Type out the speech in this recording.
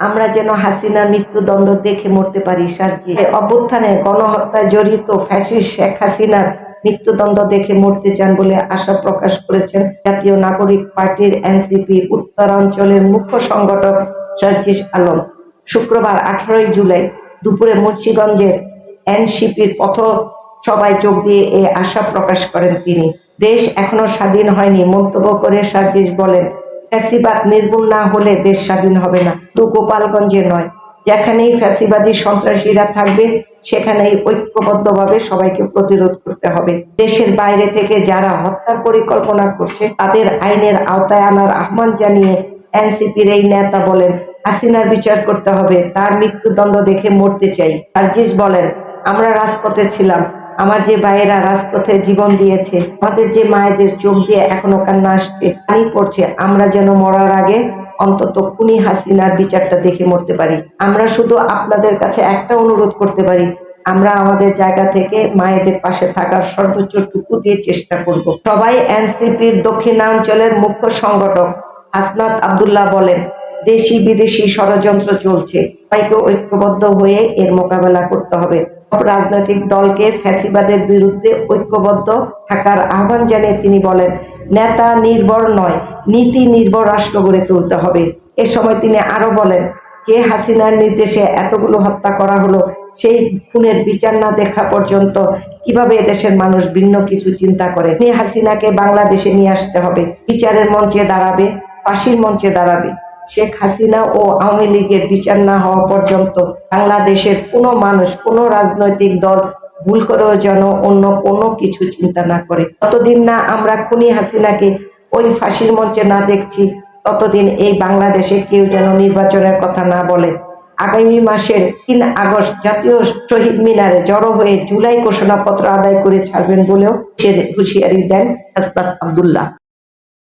আমরা যেন হাসিনার মৃত্যুদণ্ড দেখে মরতে পারি সার্জি অভ্যুত্থানে গণহত্যায় জড়িত ফ্যাসিস্ট শেখ হাসিনার মৃত্যুদণ্ড দেখে মরতে চান বলে আশা প্রকাশ করেছেন জাতীয় নাগরিক পার্টির এনসিপি উত্তরাঞ্চলের মুখ্য সংগঠক সার্জিস আলম। শুক্রবার আঠারোই জুলাই দুপুরে মুন্সিগঞ্জের এনসিপির পথ সভায় যোগ দিয়ে এ আশা প্রকাশ করেন তিনি। দেশ এখনও স্বাধীন হয়নি, মন্তব্য করে সার্জিস বলেন ফ্যাসিবাদ নির্মূল না হলে দেশ স্বাধীন হবে না। তো গোপালগঞ্জে নয়। যেখানেই ফ্যাসিবাদী সন্ত্রাসীরা থাকবে, সেখানেই ঐক্যবদ্ধভাবে সবাইকে প্রতিরোধ করতে হবে। দেশের বাইরে থেকে যারা হত্যার পরিকল্পনা করছে, তাদের আইনের আওতায় আনার আহ্বান জানিয়ে এনসিপির এই নেতা বলেন, হাসিনার বিচার করতে হবে, তার মৃত্যুদণ্ড দেখে মরতে চাই। সার্জিস বলেন, আমরা রাজপথে ছিলাম আমার যে ভাইয়েরা রাজপথে জীবন দিয়েছে, আমাদের যে মায়েদের চোখ দিয়ে এখনও কান্না আসছে, পানি পড়ছে, আমরা যেন মরার আগে অন্তত খুনি হাসিনার বিচারটা দেখে মরতে পারি। আমরা শুধু আপনাদের কাছে একটা অনুরোধ করতে পারি, আমরা আমাদের জায়গা থেকে মায়েদের পাশে থাকার সর্বোচ্চ টুকু দিয়ে চেষ্টা করব। সবাই এনসিপির দক্ষিণাঞ্চলের মুখ্য সংগঠক হাসনাত আব্দুল্লাহ বলেন দেশি বিদেশি ষড়যন্ত্র চলছে সবাইকে ঐক্যবদ্ধ হয়ে এর মোকাবেলা করতে হবে। রাজনৈতিক দলকে ফ্যাসিবাদের বিরুদ্ধে ঐক্যবদ্ধ থাকার আহ্বান জানিয়ে তিনি বলেন, নেতা নির্ভর নয়, নীতি নির্ভর রাষ্ট্র গড়ে তুলতে হবে। এ সময় তিনি আরও বলেন, যে হাসিনার নির্দেশে এতগুলো হত্যা করা হলো, সেই খুনের বিচার না দেখা পর্যন্ত কীভাবে এদেশের মানুষ ভিন্ন কিছু চিন্তা করে? হাসিনাকে বাংলাদেশে নিয়ে আসতে হবে। বিচারের মঞ্চে দাঁড়াবে, ফাঁসির মঞ্চে দাঁড়াবে। শেখ হাসিনা ও আওয়ামী লীগের বিচার না হওয়া পর্যন্ত বাংলাদেশের কোনো মানুষ, কোনো রাজনৈতিক দল ভুল করেও যেন অন্য কোনো কিছু চিন্তা না করে। ততদিন না আমরা খুনি হাসিনাকে ওই ফাঁসির মঞ্চে না দেখছি, ততদিন এই বাংলাদেশে কেউ যেন নির্বাচনের কথা না বলে। আগামী মাসের তিন আগস্ট জাতীয় শহীদ মিনারে জড়ো হয়ে জুলাই ঘোষণাপত্র আদায় করে ছাড়বেন বলেও সে হুঁশিয়ারি দেন হাসনাত আব্দুল্লাহ।